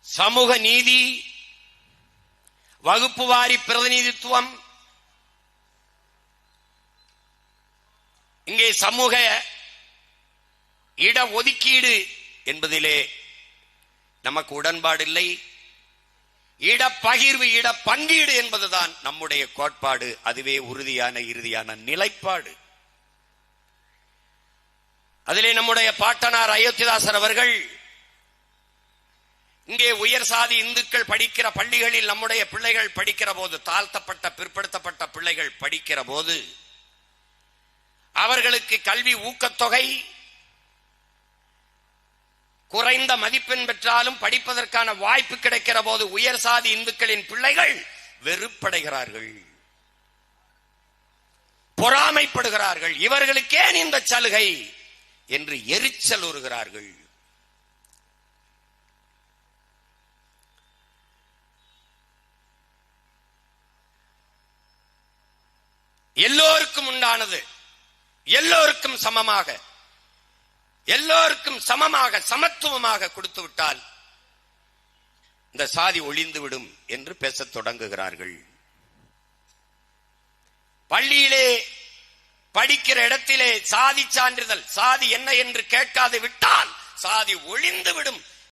சமூக நீதி வகுப்பு வாரி பிரதிநிதித்துவம். இங்கே சமூக இட ஒதுக்கீடு என்பதிலே நமக்கு உடன்பாடில்லை. இடப்பகிர்வு இட பங்கீடு என்பதுதான் நம்முடைய கோட்பாடு அதுவே உறுதியான இறுதியான நிலைப்பாடு. அதிலே நம்முடைய பாட்டனார் அயோத்திதாசர் அவர்கள் இங்கே உயர் சாதி இந்துக்கள் படிக்கிற பள்ளிகளில் நம்முடைய பிள்ளைகள் படிக்கிற போது தாழ்த்தப்பட்ட பிற்படுத்தப்பட்ட பிள்ளைகள் படிக்கிற போது அவர்களுக்கு கல்வி ஊக்கத்தொகை குறைந்த மதிப்பெண் பெற்றாலும் படிப்பதற்கான வாய்ப்பு கிடைக்கிற போது உயர் சாதி இந்துக்களின் பிள்ளைகள் வெறுப்படைகிறார்கள். பொறாமைப்படுகிறார்கள். இவர்களுக்கேன் இந்த சலுகை என்று எரிச்சல் உறுகிறார்கள் எல்லோருக்கும் உண்டானது. எல்லோருக்கும் சமமாக. எல்லோருக்கும் சமமாக சமத்துவமாக கொடுத்து விட்டால் இந்த சாதி ஒளிந்துவிடும் என்று பேசத் தொடங்குகிறார்கள். பள்ளியிலே படிக்கிற இடத்திலே சாதி சான்றிதழ் சாதி என்ன என்று கேட்காது விட்டால் சாதி ஒளிந்து விடும்